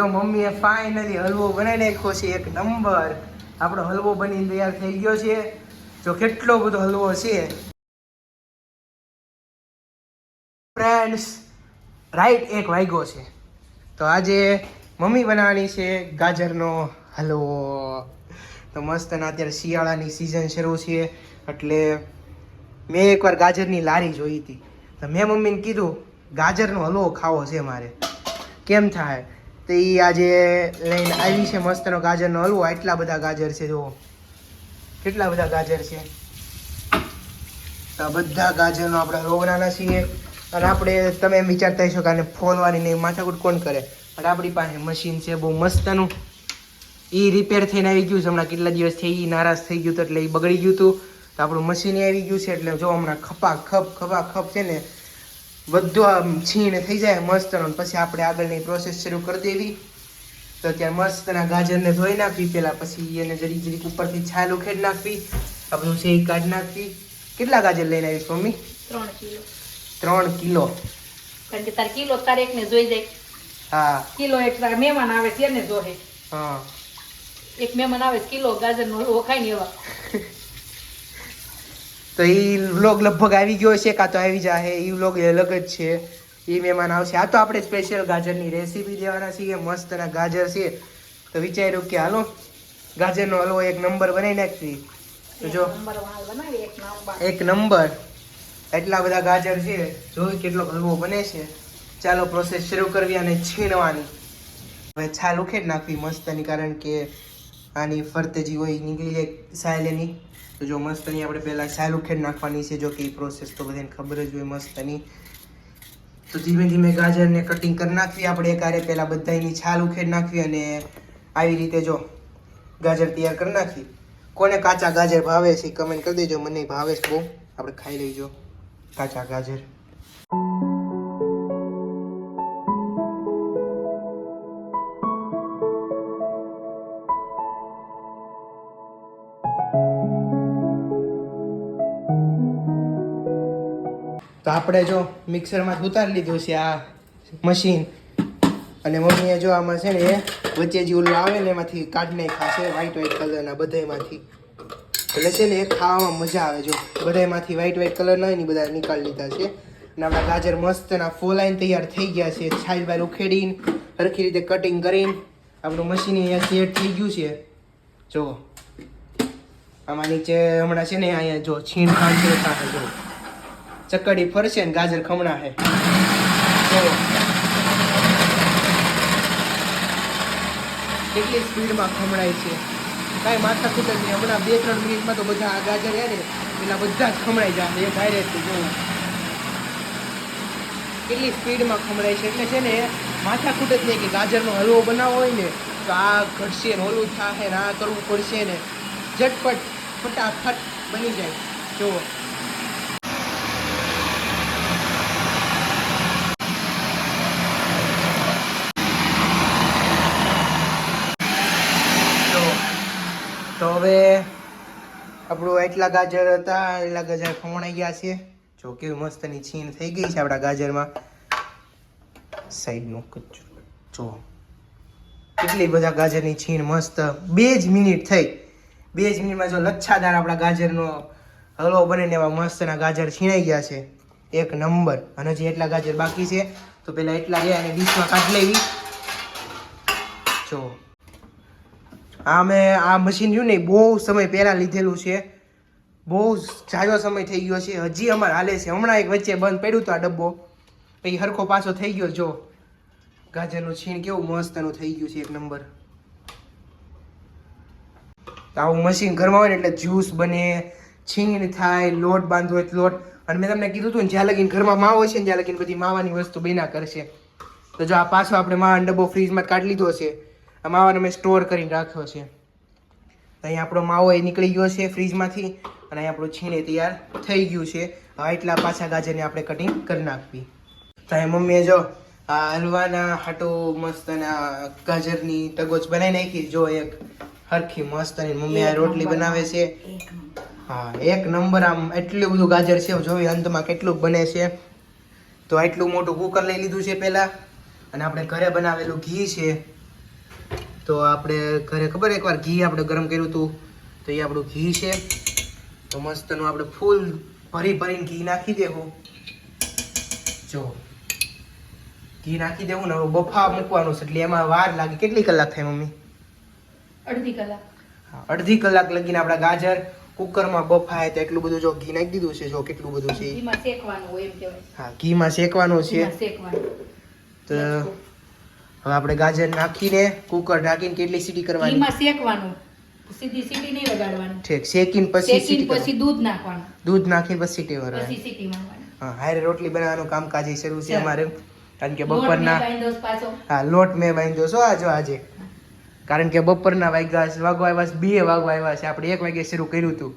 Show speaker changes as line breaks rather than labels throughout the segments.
તો મમ્મીએ ફાઇનલી હલવો બનાવી નાખ્યો છે એક નંબર આપણો હલવો બની તૈયાર થઈ ગયો છે. જો કેટલો બધો હલવો છે. ફ્રેન્ડ્સ રાઈટ એક વાગ્યો છે. તો આજે મમ્મી બનાવવાની છે ગાજરનો હલવો. તો મસ્ત અને અત્યારે શિયાળાની સિઝન શરૂ છે. એટલે મેં એકવાર ગાજરની લારી જોઈ હતી. તો મેં મમ્મીને કીધું, ગાજરનો હલવો ખાવો છે મારે. કેમ થાય? તો એ આજે લઈને આવી છે મસ્તનો ગાજરનો હલવો. એટલા બધા ગાજર છે, જુઓ. કેટલા બધા ગાજર છે? તો બધા ગાજરનો આપણે હલવો છીએ અને આપણે તમે એમ વિચારતા હશો કે આને ફોલવાની નહીં માથાકૂટ કોણ કરે? પણ આપણી પાસે મશીન છે, બહુ મસ્તનું. એ રિપેર થઈને આવી ગયું છે. હમણાં કેટલા દિવસ થઈ એ નારાજ થઈ ગયું હતું એટલે એ બગડી ગયું હતું. તો આપણું મશીન આવી ગયું છે એટલે જો હમણાં ખપા ખપ ખપા ખપ છે ને બધું આમ છીણ થઈ જાય મસ્તનો પછી આપણે આગળની પ્રોસેસ શરૂ કરી દેવી. તો ત્યાં મસ્તના ગાજરને ધોઈ નાખવી પહેલાં પછી એને જરીક જરીક ઉપરથી છાલ ઉખેડી નાખવી આ બધું છે કાઢી નાખવી. કેટલા ગાજર લઈને આવીશ મમ્મી?
ત્રણ કિલો.
ત્રણ કિલો.
કારણ કે તાર કિલો તારે એકને જોઈ જાય.
હા.
કિલો એક તાર મહેમાન આવે છે એને જોહે.
હા.
એક મહેમાન આવે કિલો ગાજરનો હલવો ખાય ને એવા.
તો એ વ્લોગ લગભગ આવી ગયો છે કાં તો આવી જાય એ વ્લોગ અલગ જ છે. એ મહેમાન આવશે. આ તો આપણે સ્પેશિયલ ગાજરની રેસીપી દેવાના છીએ. મસ્તના ગાજર છે. તો વિચાર્યું કે હાલો ગાજરનો હલવો એક નંબર બનાવી નાખવી તો જો
એક નંબર
એટલા બધા ગાજર છે. જોઈ કેટલો હલવો બને છે. ચાલો પ્રોસેસ શરૂ કરવી અને છીણવાની. હવે છાલ ઉખેડ નાખવી મસ્તની કારણ કે આની ફરતે જે હોય નીકળી જાય સાયલ એની તો જો મસ્તની આપણે પહેલાં છાલ ઉખેડ નાખવાની છે, જો કે એ પ્રોસેસ તો બધાને ખબર જ હોય મસ્તની. તો ધીમે ધીમે ગાજરને કટિંગ કરી નાખવી. આપણે એકારે પહેલાં બધાની છાલ ઉખેડ નાખવી અને આવી રીતે જો ગાજર તૈયાર કરી નાખી. કોને કાચા ગાજર ભાવે છે કમેન્ટ કરી દેજો. મને ભાવે છે બહુ. આપણે ખાઈ લઈજો. કાચા ગાજર. તો આપણે જો મિક્સરમાં ઉતારી લીધું છે આ મશીન. અને મમ્મીએ જો આમાં છે ને એ વચ્ચે જે ઓલું આવે ને એમાંથી કાઢ નાખ્યા છે વ્હાઈટ વ્હાઈટ કલરના બધામાંથી એટલે છે ને એ ખાવામાં મજા આવે જો. બધાયમાંથી વ્હાઈટ વ્હાઈટ કલરના હોય ને બધા નીકાળી લીધા છે. અને આપણા ગાજર મસ્તના ફોલાઈને તૈયાર થઈ ગયા છે. છાલ બાર ઉખેડીને સરખી રીતે કટિંગ કરીને આપણું મશીન અહીંયા સેટ થઈ ગયું છે. જો આમાં નીચે હમણાં છે ને અહીંયા જો છીણ ખાંડ છે જો ચકડી ફરશે ને ગાજર ખમણા છે કેટલી સ્પીડમાં ખમણાય છે. કાંઈ માથા કૂટ નહીં. હમણાં બે ત્રણ મિનિટમાં તો બધા આ ગાજર યાર પેલા બધા જ ખમણાઈ જાય. એ ડાયરેક્ટ જોવું કેટલી સ્પીડમાં ખમણાય છે. એટલે છે ને, માથા કૂટ જ નહીં કે ગાજરનો હલવો બનાવવો હોય ને, તો આ ઘટશે ને, ઓલું થાશે ને, આ કરવું પડશે ને. ઝટપટ, ફટાફટ બની જાય. જુઓ તો તો હવે આપણું એટલા ગાજર હતા, એટલા ગાજર ફમણાઈ ગયા છે. જો કેવી મસ્તની છીણ થઈ ગઈ છે આપણા ગાજરમાં. સાઈડનું કચરું. જો. કેટલી બધા ગાજરની છીણ મસ્ત. બે જ મિનિટ થઈ. બે જ મિનિટમાં જો લચ્છાદાર આપણા ગાજરનો હલવો બનીને એવા મસ્તના ગાજર છીણાઈ ગયા છે. એક નંબર. અને હજી એટલા ગાજર બાકી છે. તો પેલા એટલા ગયા અને ડીશમાં કાઢી લેવી. જો. આ મેં આ મશીન રહ્યું ને બહુ સમય પહેલાં લીધેલું છે. બહુ જાજો સમય થઈ ગયો છે. હજી અમારે હાલે છે. હમણાં એક વચ્ચે બંધ પડ્યું હતું આ ડબ્બો. પછી હરખો પાછો થઈ ગયો, જો. ગાજરનું છીણ કેવું મસ્તનું થઈ ગયું છે એક નંબર. આવું મશીન ઘરમાં હોય ને એટલે જ્યુસ બને, છીણ થાય, લોટ બાંધવો હોય લોટ. અને મેં તમને કીધું હતું ને, જ્યાં લગીને ઘરમાં માવો છે ને જ્યાં લગીને બધી માવાની વસ્તુ બન્યા કરશે. તો જો આ પાછો આપણે માવાનો ડબ્બો ફ્રીજમાં કાઢી લીધો છે. આ માવાને મેં સ્ટોર કરીને રાખ્યો છે. અહીંયા અહીં આપણો માવો એ નીકળી ગયો છે ફ્રીજમાંથી અને અહીં આપણું છીણે તૈયાર થઈ ગયું છે. હવે એટલા પાછા ગાજરને આપણે કટિંગ કરી નાખવી. તો અહીં મમ્મીએ જો આ હલવાના હાટો મસ્ત અને આ ગાજરની તગોચ બનાવી નાખી જો એક હરખી મસ્ત અને મમ્મી આ રોટલી બનાવે છે. હા એક નંબર આમ એટલું બધું ગાજર છે જોવી અંતમાં કેટલું બને છે. તો આટલું મોટું કુકર લઈ લીધું છે પહેલાં. અને આપણે ઘરે બનાવેલું ઘી છે. તો આપણે ઘરે ખબર એકવાર ઘી આપણે ગરમ કર્યું હતું? તો એ આપણું ઘી છે. તો મસ્તનું આપણે ફૂલ ભરી ભરીને ઘી નાખી દેવું. જો. ઘી નાખી દેવું ને બફા મૂકવાનું છે. એટલે એમાં વાર લાગે. કેટલી કલાક થાય મમ્મી?
અડધી કલાક.
હા, અડધી કલાક લગીને આપણા ગાજર કુકરમાં બફાય તો એટલું બધું જો ઘી નાખી દીધું છે જો કેટલું બધું છે.
ઘીમાં શેકવાનું હોય એમ કહેવાય.
હા ઘીમાં શેકવાનું છે.
શેકવાનું.
તો હવે આપણે ગાજર નાખીને કુકર નાખીને કેટલી સીટી કરવાની?
ઘીમાં શેકવાનું. સીધી સીટી નહીં વગાડવાની.
ઠીક શેકીને પછી સીટી
પછી દૂધ નાખવાનું.
દૂધ નાખીને પછી સીટી
પછી સીટી મારવાની.
હા હારે રોટલી બનાવવાનું કામકાજ એ શરૂ છે અમારે. કારણ કે બપોરના હા લોટ મેં બાંધ્યો છો આજો આજે. કારણ કે બપોરના વાગ્યા છે- વાગવા આવ્યા છે બે વાગવા આવ્યા છે. આપણે એક વાગે શરૂ કર્યું હતું.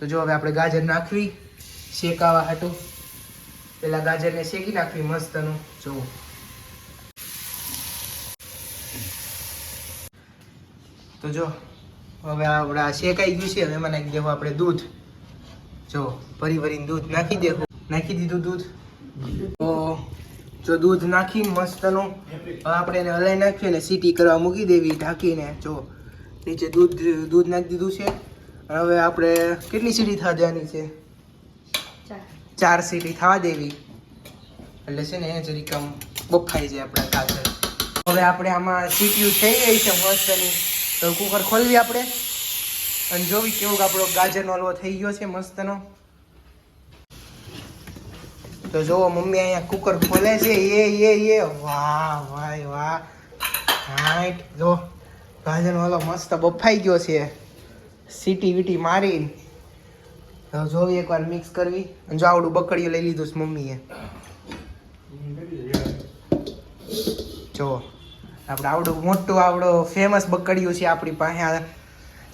તો જો હવે આપણે ગાજર નાખવી શેકાવા હતું પેલા ગાજરને શેકી નાખવી મસ્તનું. જો તો જો હવે આપણે આ શેકાઈ ગયું છે હવે એમાં નાખી દેવું આપણે દૂધ. જો ભરી ભરીને દૂધ નાખી દેવું. નાખી દીધું દૂધ. તો જો દૂધ નાખી મસ્તનું હવે આપણે એને હલાઈ નાખીએ અને સીટી કરવા મૂકી દેવી ઢાંકીને. જો નીચે દૂધ દૂધ નાખી દીધું છે. અને હવે આપણે કેટલી સીટી થવા દેવાની છે? ચાર. સીટી થવા દેવી. એટલે છે ને જરીક આમ બફાઈ જાય આપણા કાચર હવે આપણે આમાં સીટીઓ થઈ ગઈ છે મસ્તની. તો કુકર ખોલવી આપણે. અને જોવી કેવો આપણો ગાજરનો હલવો થઈ ગયો છે મસ્તનો. તો જોવો, મમ્મી અહીંયા કુકર ખોલે છે. એ એ એ. વાહ, ભાઈ, વાહ. હાઈટ જો, ગાજરનો હલવો મસ્ત બફાઈ ગયો છે. સીટી વીટી મારી તો જોવી એકવાર મિક્સ કરવી. અને જો આવડું બકડીયું લઈ લીધું છે મમ્મીએ. જો. આપણે આવડું મોટું આવડો ફેમસ બકડીયું છે આપણી પાસે.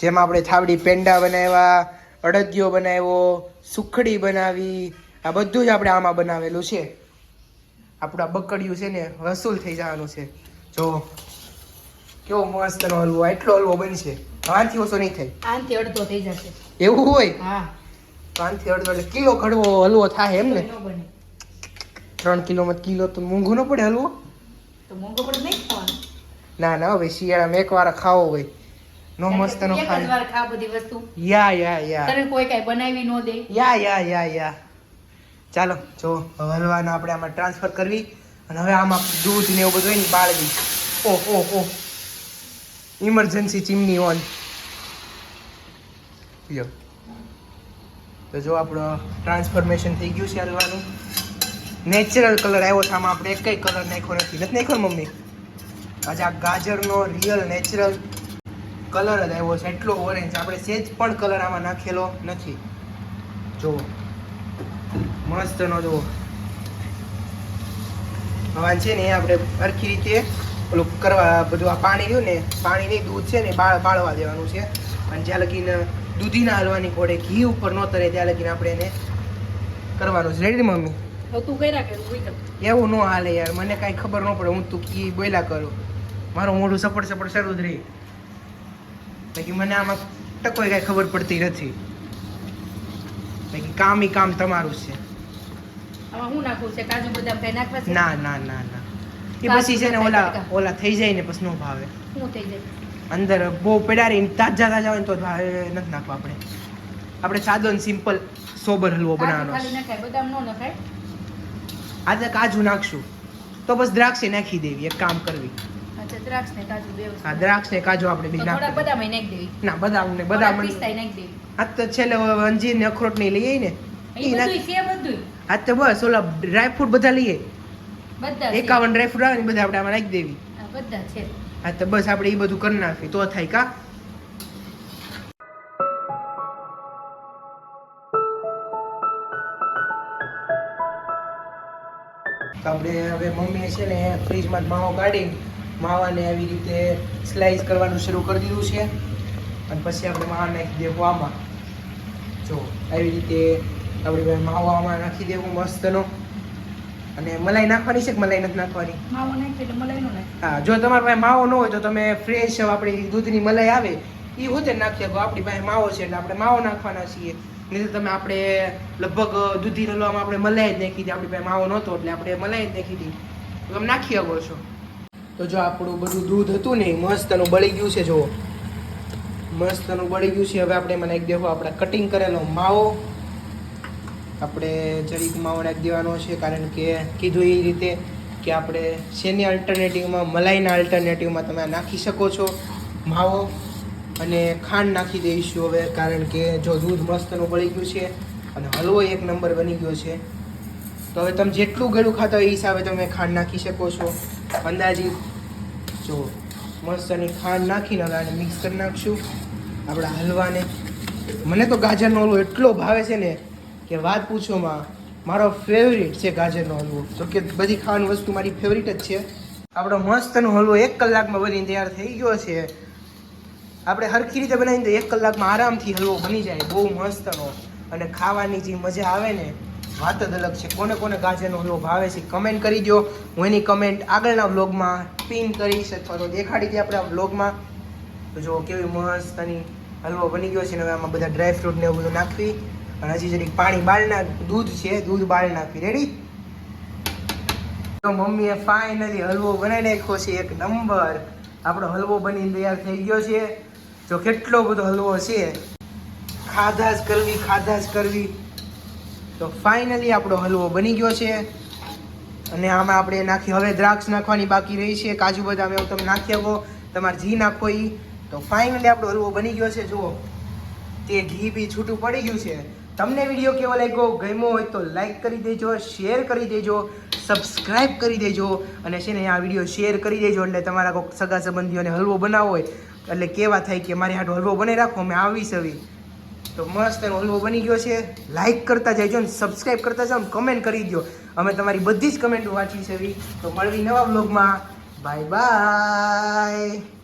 જેમાં આપણે થાબડી પેંડા બનાવ્યા અડદિયો બનાવ્યો સુખડી બનાવી આ બધું જ આપણે આમાં બનાવેલું છે. આપણા બકડીયું છે ને વસૂલ થઈ જવાનું છે. જો કેવો મસ્તનો હલવો એટલો હલવો બનશે. આનાથી ઓછો નહીં થાય.
આનથી અડધો થઈ જશે.
એવું હોય?
હા.
પાંચથી અડધો એટલે કિલો કડવો હલવો થાય એમ ને? ત્રણ કિલોમાં કિલો તો મોંઘો ન પડે હલવો?
તો મોંઘો પડે નહીં
ના ના હવે શિયાળામાં એક વાર ખાવો હોય. નો મસ્ત નો
એક
ખાય
ખા બધી વસ્તુ.
યા યા યા.
તને કોઈ કાંઈ બનાવી નો દે.
યા યા યા યા. ચાલો જો હલવાનો આપણે આમાં ટ્રાન્સફર કરવી. અને હવે આમાં દૂધ ને એવું બધું હોય ને બાળવી. Oh oh oh emergency chimney on. લ્યો. તો જો આપણો ટ્રાન્સફોર્મેશન થઈ ગયું છે હલવાનું. નેચરલ કલર આવ્યો છે આમાં આપણે કઈ કલર નાખ્યો નથી. નથી નાખ્યો મમ્મી? આજે આ ગાજરનો રિયલ નેચરલ કલર જ આવ્યો છે એટલો ઓરેન્જ આપણે સેજ પણ કલર આમાં નાખેલો નથી. જુઓ. મસ્તનો જુઓ. હવે છે ને આપણે સરખી રીતે ઓલું કરવા બધું આ પાણી રહ્યું ને પાણી નહીં દૂધ છે ને બાળ બાળવા દેવાનું છે. અને જ્યાં લગીને દૂધીના હલવાની કોડે ઘી ઉપર ન તરે ત્યાં લગીને આપણે એને કરવાનું છે. Ready mummy. એવું ન હાલે યાર મને કાંઈ ખબર ન પડે હું તું કી બોલ્યા કરું. મારું મોઢું સપડ સપડ શરૂ જ રહી. બાકી મને આમાં ટકોય કાંઈ ખબર પડતી નથી. બાકી કામ ઈ કામ તમારું છે.
આમાં શું છે? કાજુ બદામ કઈ નાખવા છે?
ના ના ના ના. એ પછી છે ને ઓલા ઓલા થઈ જાય ને પછી નો ભાવે.
શું થઈ જાય.
અંદર બહુ પેડારીને તાજા તાજા હોય ને તો ભાવે. નથી નાખવા આપણે. આપણે સાદો ને સિમ્પલ સોબર હલવો બનાવવાનો
બદામ ન નખાય.
આજે કાજુ નાખશું. તો બસ દ્રાક્ષી નાખી દેવી એક કામ કરવી.
દ્રાક્ષ ને કાજુ બે
હા દ્રાક્ષ ને કાજુ આપણે
થોડા
નાખી
નાખી દેવી.
ના બદામ ને બદામ
પિસ્તાય નાખી દેવી.
આ તો છેલ્લે અંજીર ને અખરોટ ને લઈએ ને
એ
ઈ
છે બધુંય.
આ તો બસ ઓલા ડ્રાયફ્રૂટ બધા લઈએ.
બધા છે.
એકાવન ડ્રાયફ્રૂટ આવે ને બધા આપણે આમાં નાખી દેવી.
બધા છે.
હા તો બસ આપણે એ બધું કરી નાખીએ. તો થાય કા? આપણે હવે મમ્મીએ છે ને ફ્રીજમાં માવો કાઢી માવાને આવી રીતે સ્લાઈસ કરવાનું શરૂ કરી દીધું છે. અને પછી આપણે માવા નાખી દેવું આમાં. જો આવી રીતે આપણે પાસે માવો આમાં નાખી દેવું મસ્તનો. અને મલાઈ નાખવાની છે કે મલાઈ નથી નાખવાની?
માવો એટલે મલાઈ
હા જો તમારી પાસે માવો ન હોય તો તમે ફ્રેશ આપણી દૂધની મલાઈ આવે એ હોતે નાખી શકો. આપણી પાસે માવો છે એટલે આપણે માવો નાખવાના છીએ. નહીં તો તમે આપણે લગભગ દૂધી હલવામાં આપણે મલાઈ જ નાખી દીધી આપણી પાસે માવો નહોતો એટલે આપણે મલાઈ જ નાખી દીધી તમે નાખી શકો છો. તો જો આપણું બધું દૂધ હતું ને મસ્ત મસ્તનું બળી ગયું છે જો મસ્તનું બળી ગયું છે. હવે આપણે એમાં નાખી દેખો આપણે કટિંગ કરેલો માવો. આપણે જરીક માવો નાખી દેવાનો છે, કારણ કે કીધું એ રીતે કે આપણે શેની અલ્ટરનેટિવમાં મલાઈના અલ્ટરનેટિવમાં તમે નાખી શકો છો માવો. અને ખાંડ નાખી દઈશું હવે, કારણ કે જો દૂધ મસ્તનું બળી ગયું છે અને હલવો એક નંબર બની ગયો છે. તો હવે તમે જેટલું ગળું ખાતા હોય એ હિસાબે તમે ખાંડ નાખી શકો છો. અંદાજિત જો મસ્તની ખાંડ નાખીને હવે આને મિક્સ કરી નાખશું. આપણા હલવાને. મને તો ગાજરનો હલવો એટલો ભાવે છે ને કે વાત પૂછોમાં, મારો ફેવરિટ છે ગાજરનો હલવો. તો કે બધી ખાવાની વસ્તુ મારી ફેવરિટ જ છે. આપણો મસ્તનો હલવો એક કલાકમાં બનીને તૈયાર થઈ ગયો છે. આપણે હરખી રીતે બનાવીને તો એક કલાકમાં આરામથી હલવો બની જાય, બહુ મસ્તનો. અને ખાવાની જે મજા આવે ને વાત જ અલગ છે. કોને કોને ગાજરનો હલવો ભાવે છે કમેન્ટ કરી દો હું એની કમેન્ટ આગળના વ્લોગમાં પિન કરીશ અથવા તો દેખાડી દે આપણે આ વ્લોગમાં. તો જો કેવી મસ્તની હલવો બની ગયો છે ને હવે આમાં બધા ડ્રાય ફ્રૂટ ને એવું બધું નાખવી. અને હજી જરીક પાણી બાળના દૂધ છે, દૂધ બાળી નાખવી. રેડી તો મમ્મીએ ફાઇનલી હલવો બનાવી નાખ્યો છે એક નંબર આપણો હલવો બની તૈયાર થઈ ગયો છે. જો કેટલો બધો હલવો છે. ખાધા જ કરવી, ખાધા જ કરવી. તો ફાઇનલી આપણો હલવો બની ગયો છે. અને આમાં આપણે નાખી હવે દ્રાક્ષ નાખવાની બાકી રહી છે. કાજુ બદામ એવું તમે નાખી શકો તમારે ઘી નાખો એ તો ફાઇનલી આપણો હલવો બની ગયો છે. જુઓ. તે ઘી બી છૂટું પડી ગયું છે. તમને વીડિયો કેવો લાગ્યો? ગમ્યો હોય તો લાઈક કરી દેજો શેર કરી દેજો સબસ્ક્રાઈબ કરી દેજો અને છે ને આ વીડિયો શેર કરી દેજો એટલે તમારા કોઈક સગા સંબંધીઓને હલવો બનાવવો હોય. એટલે કેવા થાય કે મારી હાટો હલવો બનાવી રાખો. અમે આવીશ હવે. તો મસ્ત એનો હલવો બની ગયો છે. લાઇક કરતા જજો ને સબસ્ક્રાઈબ કરતા જાઓ કમેન્ટ કરી દો અમે તમારી બધી જ કમેન્ટ વાંચી છે તો મળવી નવા બ્લોગમાં બાય બાય